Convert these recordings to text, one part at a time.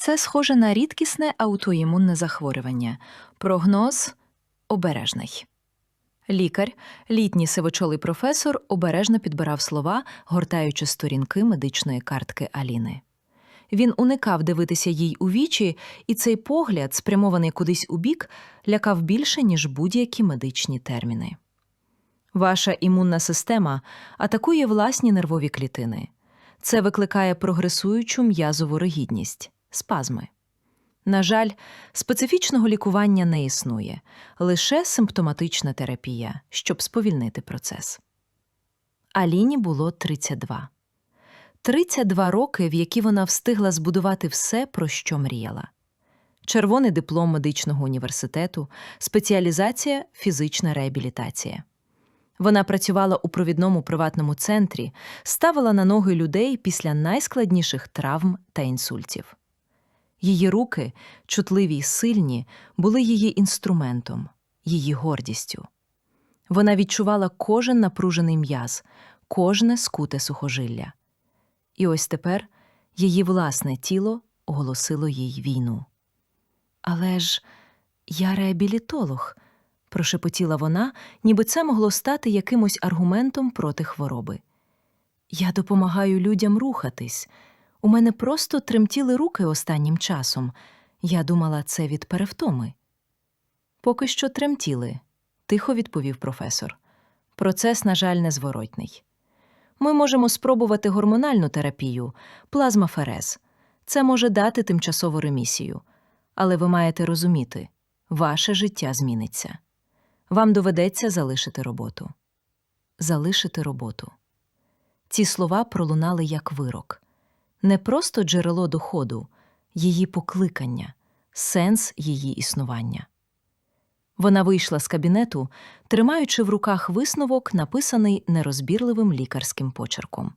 Це схоже на рідкісне аутоімунне захворювання. Прогноз обережний. Лікар, літній сивочолий професор, обережно підбирав слова, гортаючи сторінки медичної картки Аліни. Він уникав дивитися їй у вічі, і цей погляд, спрямований кудись у бік, лякав більше, ніж будь-які медичні терміни. Ваша імунна система атакує власні нервові клітини. Це викликає прогресуючу м'язову ригідність спазми. На жаль, специфічного лікування не існує, лише симптоматична терапія, щоб сповільнити процес. Аліні було 32. 32 роки, в які вона встигла збудувати все, про що мріяла. Червоний диплом медичного університету, спеціалізація фізична реабілітація. Вона працювала у провідному приватному центрі, ставила на ноги людей після найскладніших травм та інсультів. Її руки, чутливі й сильні, були її інструментом, її гордістю. Вона відчувала кожен напружений м'яз, кожне скуте сухожилля. І ось тепер її власне тіло оголосило їй війну. Але ж я реабілітолог, прошепотіла вона, ніби це могло стати якимось аргументом проти хвороби. Я допомагаю людям рухатись. У мене просто тремтіли руки останнім часом. Я думала, це від перевтоми. Поки що тремтіли, тихо відповів професор. Процес, на жаль, незворотний. Ми можемо спробувати гормональну терапію, плазмаферез. Це може дати тимчасову ремісію. Але ви маєте розуміти, ваше життя зміниться. Вам доведеться залишити роботу. Залишити роботу. Ці слова пролунали як вирок не просто джерело доходу, її покликання, сенс її існування. Вона вийшла з кабінету, тримаючи в руках висновок, написаний нерозбірливим лікарським почерком.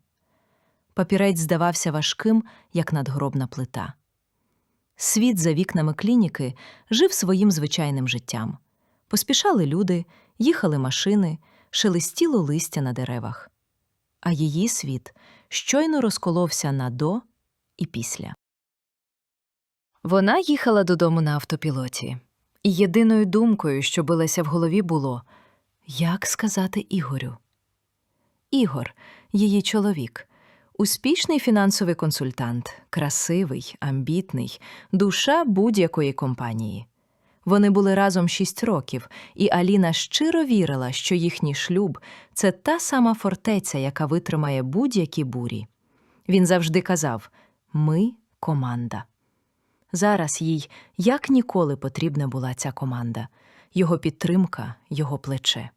Папірець здавався важким, як надгробна плита. Світ за вікнами клініки жив своїм звичайним життям. Поспішали люди, їхали машини, шелестіло листя на деревах. А її світ щойно розколовся на до і після. Вона їхала додому на автопілоті, і єдиною думкою, що билася в голові, було як сказати Ігорю. Ігор, її чоловік, успішний фінансовий консультант, красивий, амбітний, душа будь-якої компанії. Вони були разом шість років, і Аліна щиро вірила, що їхній шлюб це та сама фортеця, яка витримає будь-які бурі. Він завжди казав Ми команда. Зараз їй як ніколи потрібна була ця команда, його підтримка, його плече.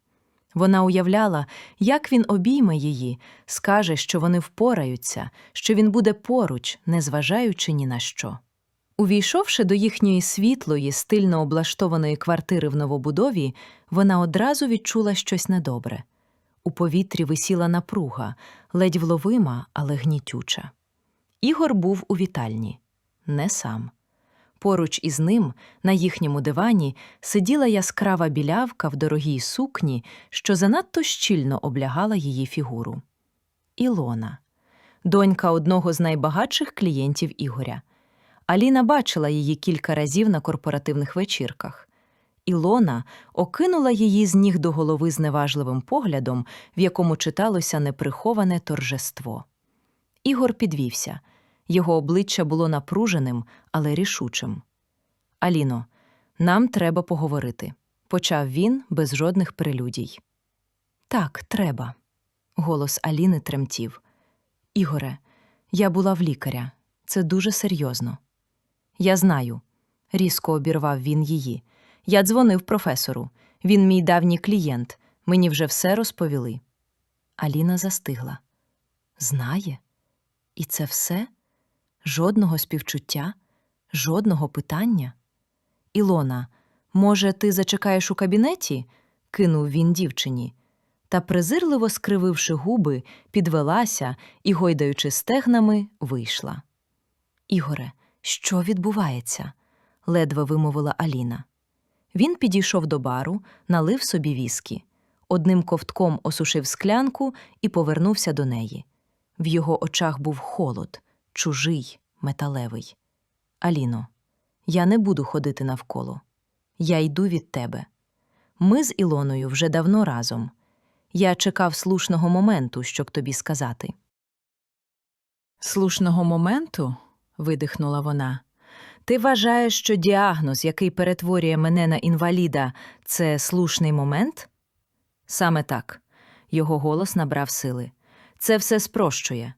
Вона уявляла, як він обійме її, скаже, що вони впораються, що він буде поруч, незважаючи ні на що. Увійшовши до їхньої світлої, стильно облаштованої квартири в новобудові, вона одразу відчула щось недобре. У повітрі висіла напруга, ледь вловима, але гнітюча. Ігор був у вітальні, не сам. Поруч із ним, на їхньому дивані, сиділа яскрава білявка в дорогій сукні, що занадто щільно облягала її фігуру. Ілона, донька одного з найбагатших клієнтів Ігоря. Аліна бачила її кілька разів на корпоративних вечірках. Ілона окинула її з ніг до голови зневажливим поглядом, в якому читалося неприховане торжество. Ігор підвівся. Його обличчя було напруженим, але рішучим. Аліно, нам треба поговорити, почав він без жодних прелюдій. Так, треба. Голос Аліни тремтів. Ігоре, я була в лікаря. Це дуже серйозно. Я знаю, різко обірвав він її. Я дзвонив професору. Він мій давній клієнт. Мені вже все розповіли. Аліна застигла. Знає? І це все? Жодного співчуття, жодного питання. Ілона, може, ти зачекаєш у кабінеті? кинув він дівчині. Та, презирливо скрививши губи, підвелася і, гойдаючи стегнами, вийшла. Ігоре, що відбувається? ледве вимовила Аліна. Він підійшов до бару, налив собі віскі, одним ковтком осушив склянку і повернувся до неї. В його очах був холод, чужий, металевий. Аліно, я не буду ходити навколо. Я йду від тебе. Ми з Ілоною вже давно разом. Я чекав слушного моменту, щоб тобі сказати. Слушного моменту? Видихнула вона. Ти вважаєш, що діагноз, який перетворює мене на інваліда, це слушний момент? Саме так. Його голос набрав сили. Це все спрощує.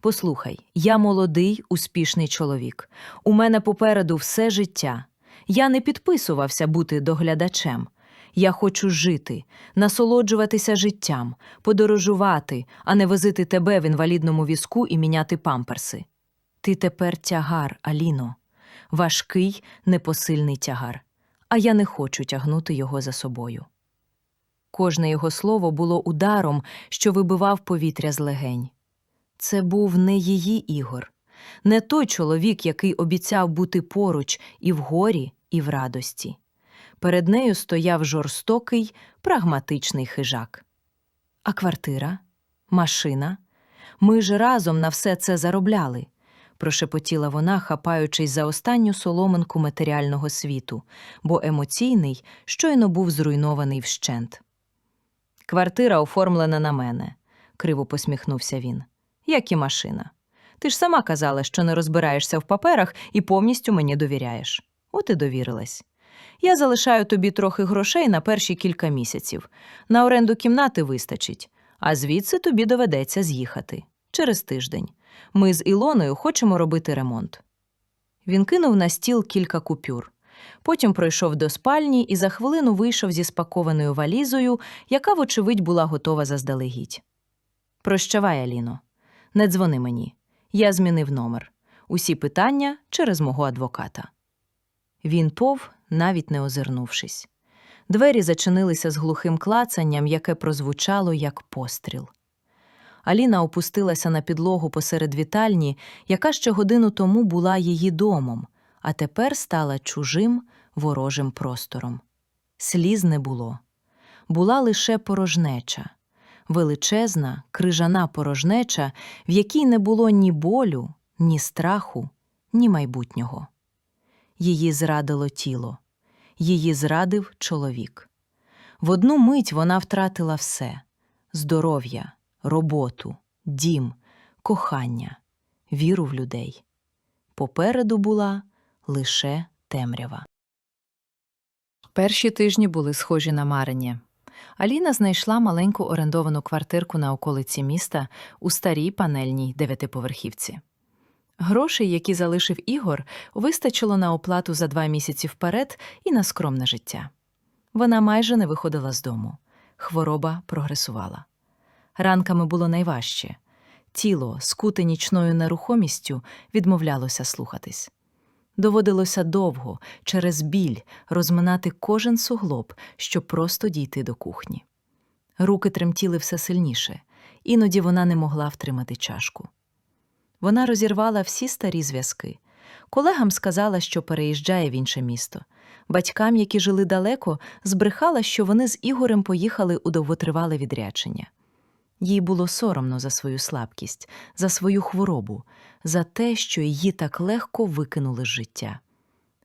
Послухай, я молодий, успішний чоловік. У мене попереду все життя. Я не підписувався бути доглядачем. Я хочу жити, насолоджуватися життям, подорожувати, а не возити тебе в інвалідному візку і міняти памперси. Ти тепер тягар, Аліно, важкий, непосильний тягар, а я не хочу тягнути його за собою. Кожне його слово було ударом, що вибивав повітря з легень. Це був не її Ігор, не той чоловік, який обіцяв бути поруч і в горі, і в радості. Перед нею стояв жорстокий, прагматичний хижак. А квартира, машина. Ми ж разом на все це заробляли, прошепотіла вона, хапаючись за останню соломинку матеріального світу, бо емоційний щойно був зруйнований вщент. Квартира оформлена на мене, криво посміхнувся він. Як і машина. Ти ж сама казала, що не розбираєшся в паперах і повністю мені довіряєш. От і довірилась. Я залишаю тобі трохи грошей на перші кілька місяців. На оренду кімнати вистачить, а звідси тобі доведеться з'їхати через тиждень. Ми з Ілоною хочемо робити ремонт. Він кинув на стіл кілька купюр. Потім пройшов до спальні і за хвилину вийшов зі спакованою валізою, яка, вочевидь, була готова заздалегідь. Прощавай, Аліно. Не дзвони мені. Я змінив номер. Усі питання через мого адвоката. Він пов, навіть не озирнувшись. Двері зачинилися з глухим клацанням, яке прозвучало як постріл. Аліна опустилася на підлогу посеред вітальні, яка ще годину тому була її домом, а тепер стала чужим ворожим простором. Сліз не було. Була лише порожнеча, величезна, крижана порожнеча, в якій не було ні болю, ні страху, ні майбутнього. Її зрадило тіло, її зрадив чоловік. В одну мить вона втратила все здоров'я, роботу, дім, кохання, віру в людей. Попереду була лише темрява. Перші тижні були схожі на марення. Аліна знайшла маленьку орендовану квартирку на околиці міста у старій панельній дев'ятиповерхівці. Грошей, які залишив Ігор, вистачило на оплату за два місяці вперед і на скромне життя. Вона майже не виходила з дому. Хвороба прогресувала. Ранками було найважче. Тіло, скуте нічною нерухомістю, відмовлялося слухатись. Доводилося довго, через біль, розминати кожен суглоб, щоб просто дійти до кухні. Руки тремтіли все сильніше, іноді вона не могла втримати чашку. Вона розірвала всі старі зв'язки. Колегам сказала, що переїжджає в інше місто. Батькам, які жили далеко, збрехала, що вони з Ігорем поїхали у довготривале відрядження. Їй було соромно за свою слабкість, за свою хворобу, за те, що її так легко викинули з життя.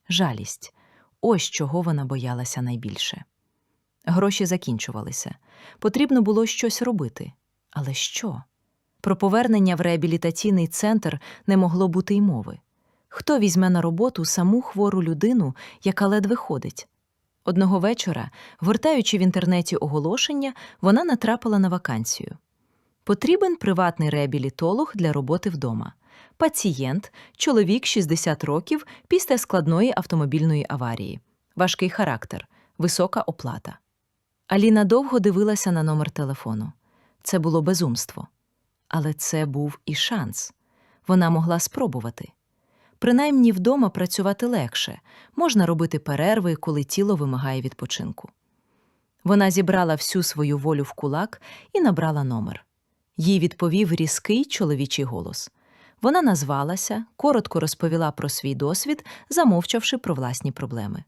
Жалість ось чого вона боялася найбільше. Гроші закінчувалися. Потрібно було щось робити. Але що? Про повернення в реабілітаційний центр не могло бути й мови. Хто візьме на роботу саму хвору людину, яка ледве ходить? Одного вечора, гортаючи в інтернеті оголошення, вона натрапила на вакансію. Потрібен приватний реабілітолог для роботи вдома. Пацієнт, чоловік 60 років після складної автомобільної аварії, важкий характер, висока оплата. Аліна довго дивилася на номер телефону. Це було безумство. Але це був і шанс. Вона могла спробувати. Принаймні вдома працювати легше, можна робити перерви, коли тіло вимагає відпочинку. Вона зібрала всю свою волю в кулак і набрала номер. Їй відповів різкий чоловічий голос. Вона назвалася, коротко розповіла про свій досвід, замовчавши про власні проблеми.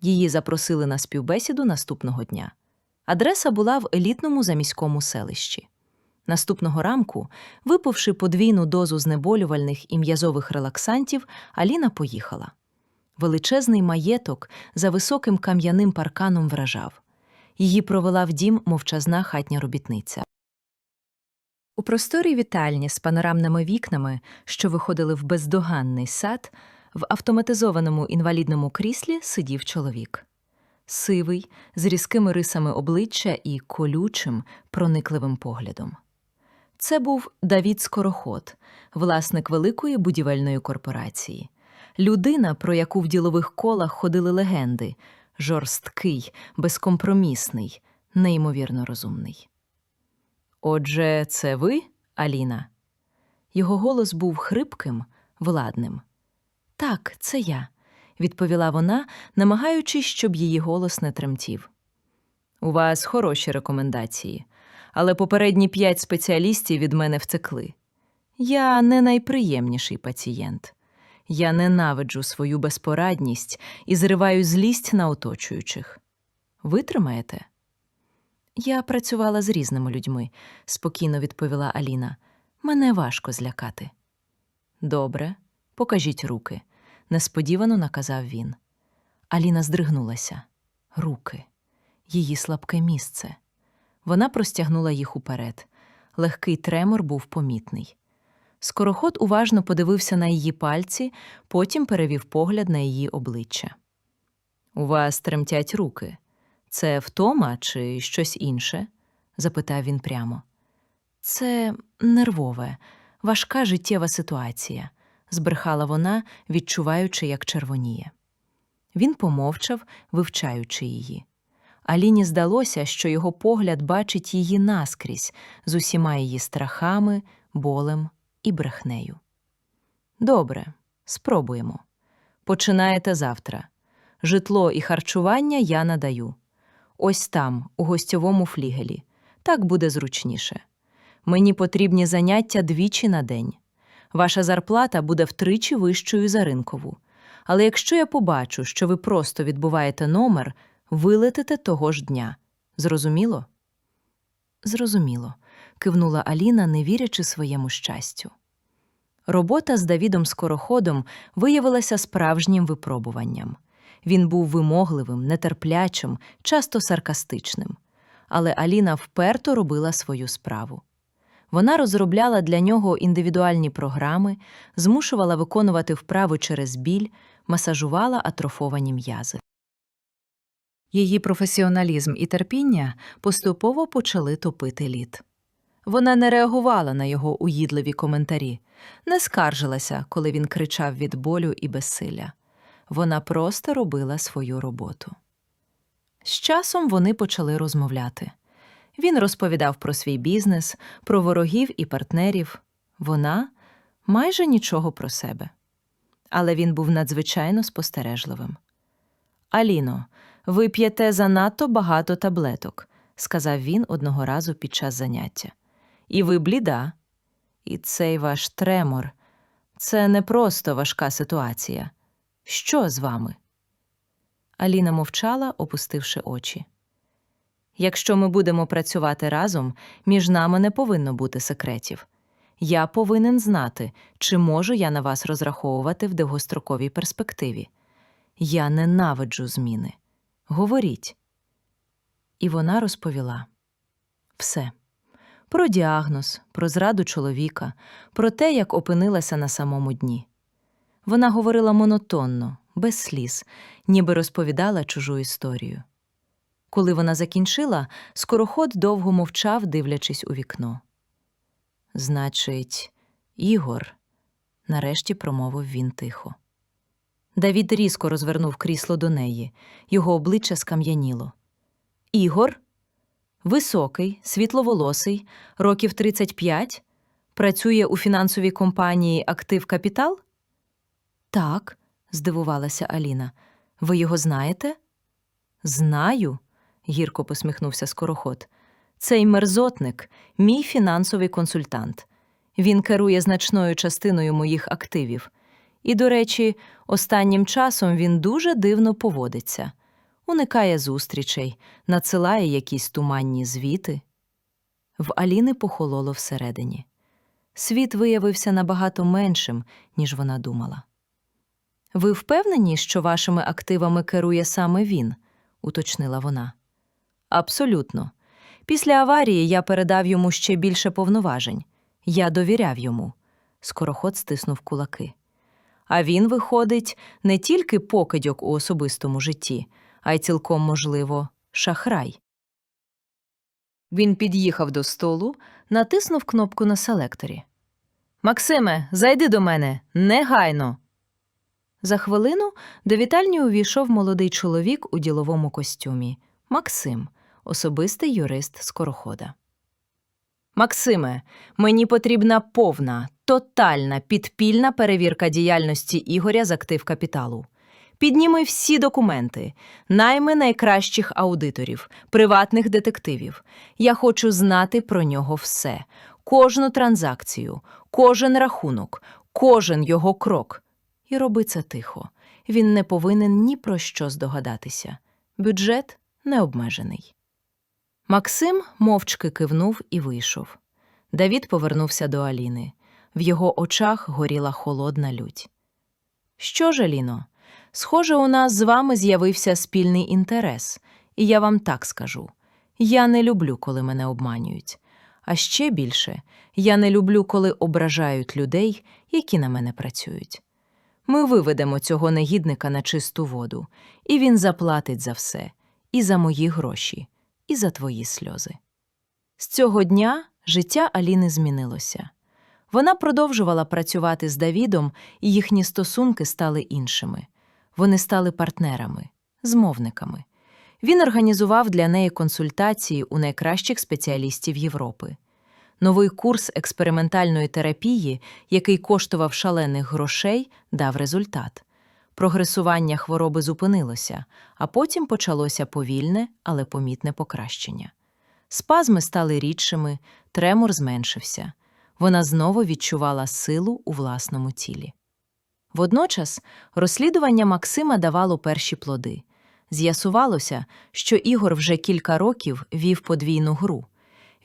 Її запросили на співбесіду наступного дня. Адреса була в елітному заміському селищі. Наступного ранку, випивши подвійну дозу знеболювальних і м'язових релаксантів, Аліна поїхала. Величезний маєток за високим кам'яним парканом вражав. Її провела в дім мовчазна хатня робітниця. У просторій вітальні з панорамними вікнами, що виходили в бездоганний сад, в автоматизованому інвалідному кріслі сидів чоловік. Сивий, з різкими рисами обличчя і колючим, проникливим поглядом. Це був Давід Скороход, власник великої будівельної корпорації. Людина, про яку в ділових колах ходили легенди, жорсткий, безкомпромісний, неймовірно розумний. Отже, це ви, Аліна? Його голос був хрипким, владним. Так, це я, відповіла вона, намагаючись, щоб її голос не тремтів. У вас хороші рекомендації, але попередні п'ять спеціалістів від мене втекли. Я не найприємніший пацієнт. Я ненавиджу свою безпорадність і зриваю злість на оточуючих. Витримаєте? Я працювала з різними людьми, спокійно відповіла Аліна. Мене важко злякати. Добре, покажіть руки, несподівано наказав він. Аліна здригнулася. Руки, її слабке місце. Вона простягнула їх уперед. Легкий тремор був помітний. Скороход уважно подивився на її пальці, потім перевів погляд на її обличчя. У вас тремтять руки. Це втома чи щось інше? запитав він прямо. Це нервове, важка життєва ситуація, збрехала вона, відчуваючи, як червоніє. Він помовчав, вивчаючи її. Аліні здалося, що його погляд бачить її наскрізь з усіма її страхами, болем і брехнею. Добре, спробуємо. Починаєте завтра. Житло і харчування я надаю. Ось там, у гостьовому флігелі. Так буде зручніше. Мені потрібні заняття двічі на день. Ваша зарплата буде втричі вищою за ринкову. Але якщо я побачу, що ви просто відбуваєте номер, вилетите того ж дня. Зрозуміло? Зрозуміло, кивнула Аліна, не вірячи своєму щастю. Робота з Давідом Скороходом виявилася справжнім випробуванням. Він був вимогливим, нетерплячим, часто саркастичним. Але Аліна вперто робила свою справу. Вона розробляла для нього індивідуальні програми, змушувала виконувати вправи через біль, масажувала атрофовані м'язи. Її професіоналізм і терпіння поступово почали топити лід. Вона не реагувала на його уїдливі коментарі, не скаржилася, коли він кричав від болю і безсилля. Вона просто робила свою роботу. З часом вони почали розмовляти. Він розповідав про свій бізнес, про ворогів і партнерів. Вона майже нічого про себе. Але він був надзвичайно спостережливим. Аліно, ви п'єте занадто багато таблеток, сказав він одного разу під час заняття. І ви бліда. І цей ваш тремор це не просто важка ситуація. Що з вами? Аліна мовчала, опустивши очі. Якщо ми будемо працювати разом, між нами не повинно бути секретів. Я повинен знати, чи можу я на вас розраховувати в довгостроковій перспективі. Я ненавиджу зміни. Говоріть. І вона розповіла все про діагноз, про зраду чоловіка, про те, як опинилася на самому дні. Вона говорила монотонно, без сліз, ніби розповідала чужу історію. Коли вона закінчила, скороход довго мовчав, дивлячись у вікно. Значить, Ігор, нарешті промовив він тихо. Давід різко розвернув крісло до неї, його обличчя скам'яніло. Ігор, високий, світловолосий, років 35, працює у фінансовій компанії Актив Капітал? Так, здивувалася Аліна. Ви його знаєте? Знаю, гірко посміхнувся скороход. Цей мерзотник, мій фінансовий консультант. Він керує значною частиною моїх активів. І, до речі, останнім часом він дуже дивно поводиться, уникає зустрічей, надсилає якісь туманні звіти. В Аліни похололо всередині. Світ виявився набагато меншим, ніж вона думала. Ви впевнені, що вашими активами керує саме він? уточнила вона. Абсолютно. Після аварії я передав йому ще більше повноважень. Я довіряв йому. Скороход стиснув кулаки. А він, виходить, не тільки покидьок у особистому житті, а й цілком, можливо, шахрай. Він під'їхав до столу, натиснув кнопку на селекторі. Максиме, зайди до мене, негайно. За хвилину до вітальні увійшов молодий чоловік у діловому костюмі Максим, особистий юрист скорохода. Максиме, мені потрібна повна, тотальна підпільна перевірка діяльності Ігоря з актив капіталу. Підніми всі документи, найми найкращих аудиторів, приватних детективів. Я хочу знати про нього все, кожну транзакцію, кожен рахунок, кожен його крок. І роби це тихо. Він не повинен ні про що здогадатися. Бюджет не обмежений. Максим мовчки кивнув і вийшов. Давід повернувся до Аліни. В його очах горіла холодна лють. Що ж, Аліно, схоже, у нас з вами з'явився спільний інтерес, і я вам так скажу: я не люблю, коли мене обманюють. А ще більше, я не люблю, коли ображають людей, які на мене працюють. Ми виведемо цього негідника на чисту воду, і він заплатить за все, і за мої гроші, і за твої сльози. З цього дня життя Аліни змінилося. Вона продовжувала працювати з Давідом, і їхні стосунки стали іншими. Вони стали партнерами, змовниками. Він організував для неї консультації у найкращих спеціалістів Європи. Новий курс експериментальної терапії, який коштував шалених грошей, дав результат. Прогресування хвороби зупинилося, а потім почалося повільне, але помітне покращення. Спазми стали рідшими, тремор зменшився. Вона знову відчувала силу у власному тілі. Водночас розслідування Максима давало перші плоди. З'ясувалося, що Ігор вже кілька років вів подвійну гру.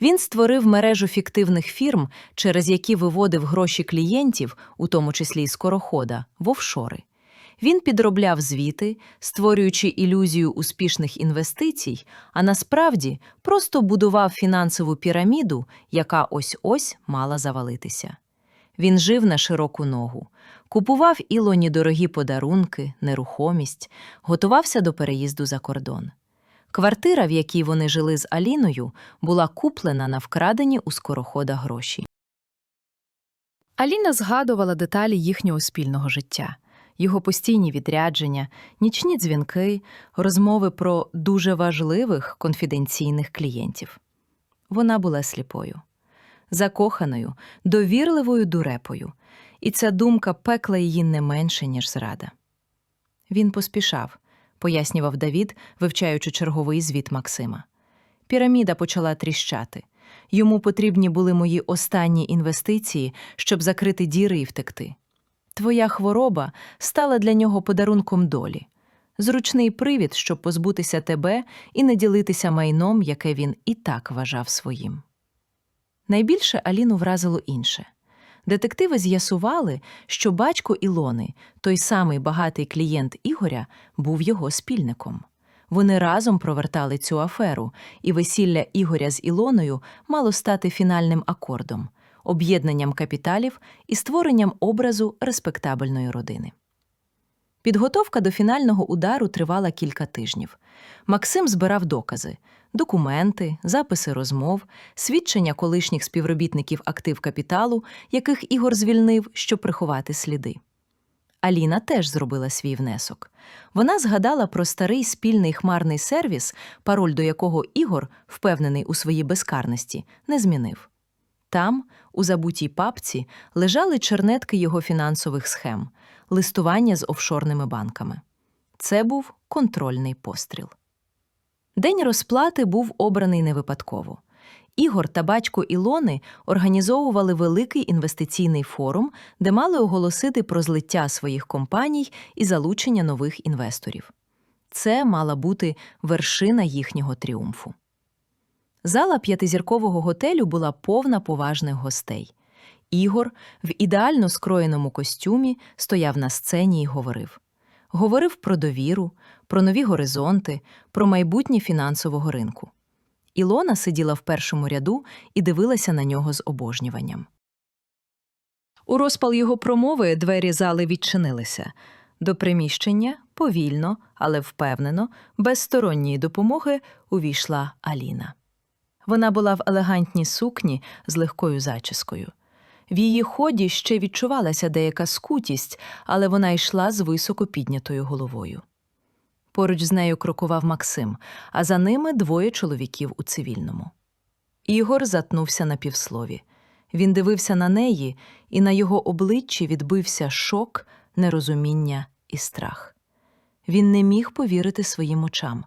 Він створив мережу фіктивних фірм, через які виводив гроші клієнтів, у тому числі й скорохода, в офшори. Він підробляв звіти, створюючи ілюзію успішних інвестицій, а насправді просто будував фінансову піраміду, яка ось ось мала завалитися. Він жив на широку ногу, купував Ілоні дорогі подарунки, нерухомість, готувався до переїзду за кордон. Квартира, в якій вони жили з Аліною, була куплена на вкрадені у скорохода гроші. Аліна згадувала деталі їхнього спільного життя, його постійні відрядження, нічні дзвінки, розмови про дуже важливих конфіденційних клієнтів. Вона була сліпою, закоханою, довірливою дурепою, і ця думка пекла її не менше, ніж зрада. Він поспішав пояснював Давід, вивчаючи черговий звіт Максима. Піраміда почала тріщати. Йому потрібні були мої останні інвестиції, щоб закрити діри і втекти. Твоя хвороба стала для нього подарунком долі, зручний привід, щоб позбутися тебе і не ділитися майном, яке він і так вважав своїм. Найбільше Аліну вразило інше. Детективи з'ясували, що батько Ілони, той самий багатий клієнт Ігоря, був його спільником. Вони разом провертали цю аферу, і весілля Ігоря з Ілоною мало стати фінальним акордом, об'єднанням капіталів і створенням образу респектабельної родини. Підготовка до фінального удару тривала кілька тижнів. Максим збирав докази, документи, записи розмов, свідчення колишніх співробітників актив капіталу, яких Ігор звільнив, щоб приховати сліди. Аліна теж зробила свій внесок. Вона згадала про старий спільний хмарний сервіс, пароль до якого Ігор, впевнений у своїй безкарності, не змінив. Там, у забутій папці, лежали чернетки його фінансових схем, листування з офшорними банками. Це був контрольний постріл. День розплати був обраний не випадково. Ігор та батько Ілони організовували великий інвестиційний форум, де мали оголосити про злиття своїх компаній і залучення нових інвесторів. Це мала бути вершина їхнього тріумфу. Зала п'ятизіркового готелю була повна поважних гостей. Ігор в ідеально скроєному костюмі стояв на сцені і говорив. Говорив про довіру, про нові горизонти, про майбутнє фінансового ринку. Ілона сиділа в першому ряду і дивилася на нього з обожнюванням. У розпал його промови двері зали відчинилися. До приміщення повільно, але впевнено, без сторонньої допомоги увійшла Аліна. Вона була в елегантній сукні з легкою зачіскою. В її ході ще відчувалася деяка скутість, але вона йшла з високо піднятою головою. Поруч з нею крокував Максим, а за ними двоє чоловіків у цивільному. Ігор затнувся на півслові. Він дивився на неї, і на його обличчі відбився шок, нерозуміння і страх. Він не міг повірити своїм очам.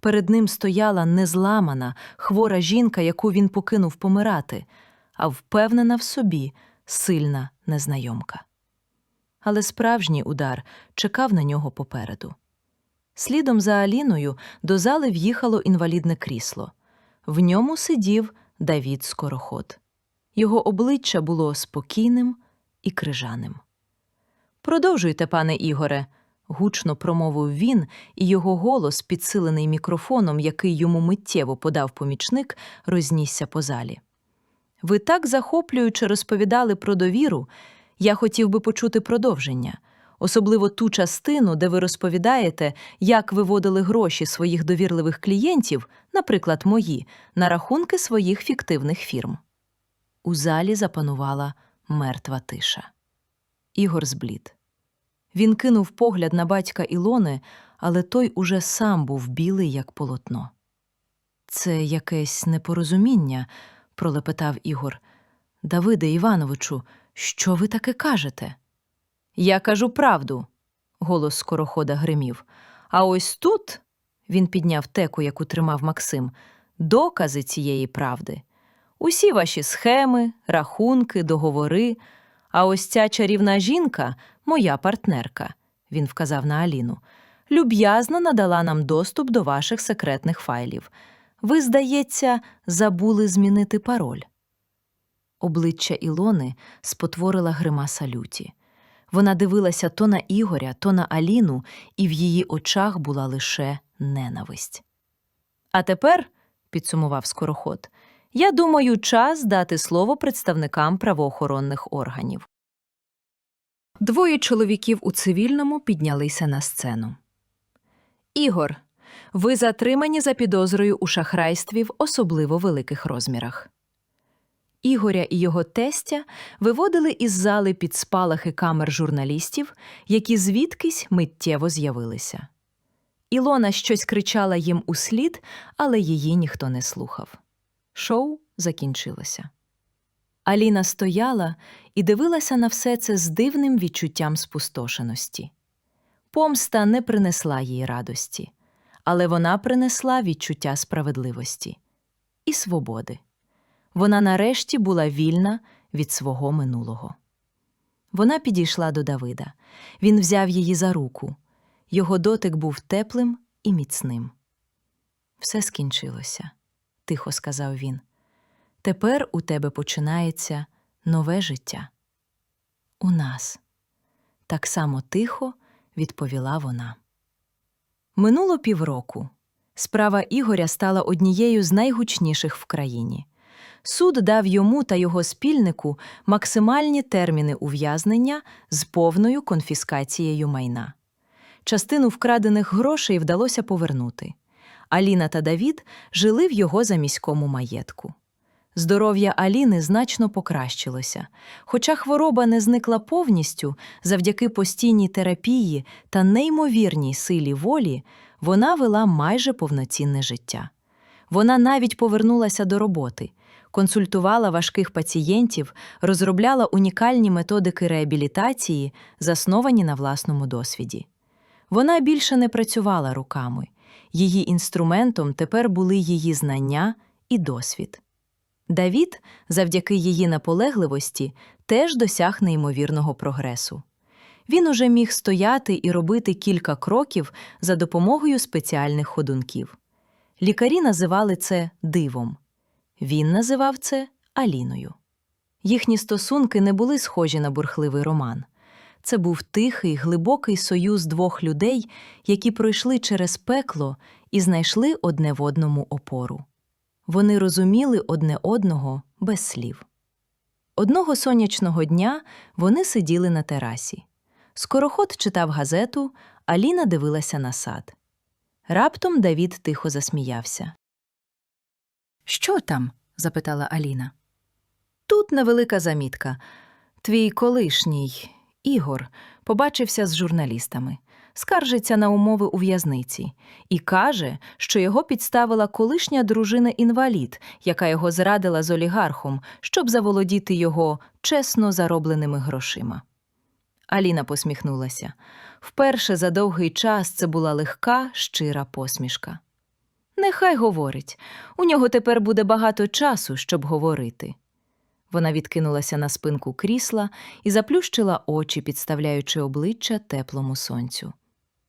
Перед ним стояла незламана, хвора жінка, яку він покинув помирати, а впевнена в собі сильна незнайомка. Але справжній удар чекав на нього попереду. Слідом за Аліною до зали в'їхало інвалідне крісло. В ньому сидів Давід Скороход. Його обличчя було спокійним і крижаним. Продовжуйте, пане Ігоре, гучно промовив він, і його голос, підсилений мікрофоном, який йому миттєво подав помічник, рознісся по залі. Ви так захоплююче розповідали про довіру, я хотів би почути продовження, особливо ту частину, де ви розповідаєте, як виводили гроші своїх довірливих клієнтів, наприклад, мої, на рахунки своїх фіктивних фірм. У залі запанувала мертва тиша. Ігор зблід. Він кинув погляд на батька Ілони, але той уже сам був білий, як полотно. Це якесь непорозуміння, пролепетав Ігор. Давиде Івановичу, що ви таке кажете? Я кажу правду, голос скорохода гримів. А ось тут він підняв теку, яку тримав Максим, докази цієї правди. Усі ваші схеми, рахунки, договори. А ось ця чарівна жінка, моя партнерка, він вказав на Аліну, люб'язно надала нам доступ до ваших секретних файлів. Ви, здається, забули змінити пароль. Обличчя Ілони спотворила гримаса люті. Вона дивилася то на Ігоря, то на Аліну, і в її очах була лише ненависть. А тепер, підсумував скороход, я думаю, час дати слово представникам правоохоронних органів. Двоє чоловіків у цивільному піднялися на сцену. Ігор, ви затримані за підозрою у шахрайстві в особливо великих розмірах. Ігоря і його тестя виводили із зали під спалахи камер журналістів, які звідкись миттєво з'явилися. Ілона щось кричала їм услід, але її ніхто не слухав. Шоу закінчилося. Аліна стояла і дивилася на все це з дивним відчуттям спустошеності. Помста не принесла їй радості, але вона принесла відчуття справедливості і свободи. Вона нарешті була вільна від свого минулого. Вона підійшла до Давида. Він взяв її за руку. Його дотик був теплим і міцним. Все скінчилося, тихо сказав він. Тепер у тебе починається нове життя. У нас. Так само тихо відповіла вона. Минуло півроку. Справа Ігоря стала однією з найгучніших в країні. Суд дав йому та його спільнику максимальні терміни ув'язнення з повною конфіскацією майна. Частину вкрадених грошей вдалося повернути. Аліна та Давід жили в його заміському маєтку. Здоров'я Аліни значно покращилося, хоча хвороба не зникла повністю, завдяки постійній терапії та неймовірній силі волі, вона вела майже повноцінне життя. Вона навіть повернулася до роботи, консультувала важких пацієнтів, розробляла унікальні методики реабілітації, засновані на власному досвіді. Вона більше не працювала руками. Її інструментом тепер були її знання і досвід. Давід, завдяки її наполегливості, теж досяг неймовірного прогресу. Він уже міг стояти і робити кілька кроків за допомогою спеціальних ходунків. Лікарі називали це дивом. Він називав це Аліною. Їхні стосунки не були схожі на бурхливий роман. Це був тихий, глибокий союз двох людей, які пройшли через пекло і знайшли одне в одному опору. Вони розуміли одне одного без слів. Одного сонячного дня вони сиділи на терасі. Скороход читав газету, Аліна дивилася на сад. Раптом Давід тихо засміявся. Що там? запитала Аліна. Тут невелика замітка. Твій колишній Ігор побачився з журналістами, скаржиться на умови у в'язниці і каже, що його підставила колишня дружина інвалід, яка його зрадила з олігархом, щоб заволодіти його чесно заробленими грошима. Аліна посміхнулася. Вперше за довгий час це була легка, щира посмішка. Нехай говорить, у нього тепер буде багато часу, щоб говорити. Вона відкинулася на спинку крісла і заплющила очі, підставляючи обличчя теплому сонцю.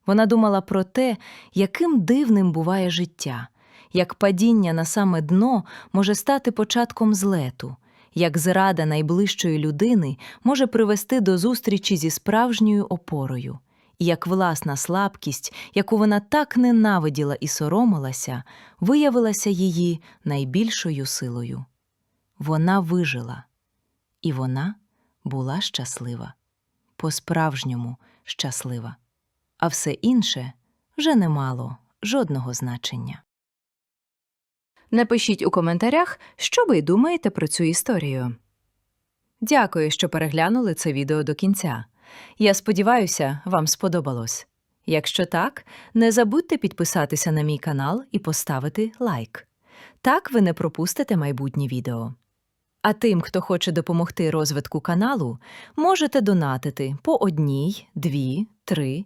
Вона думала про те, яким дивним буває життя, як падіння на саме дно може стати початком злету, як зрада найближчої людини може привести до зустрічі зі справжньою опорою, і як власна слабкість, яку вона так ненавиділа і соромилася, виявилася її найбільшою силою. Вона вижила, і вона була щаслива, по-справжньому щаслива, а все інше вже не мало жодного значення. Напишіть у коментарях, що ви думаєте про цю історію. Дякую, що переглянули це відео до кінця. Я сподіваюся, вам сподобалось. Якщо так, не забудьте підписатися на мій канал і поставити лайк. Так ви не пропустите майбутні відео. А тим, хто хоче допомогти розвитку каналу, можете донатити по одній, дві, три,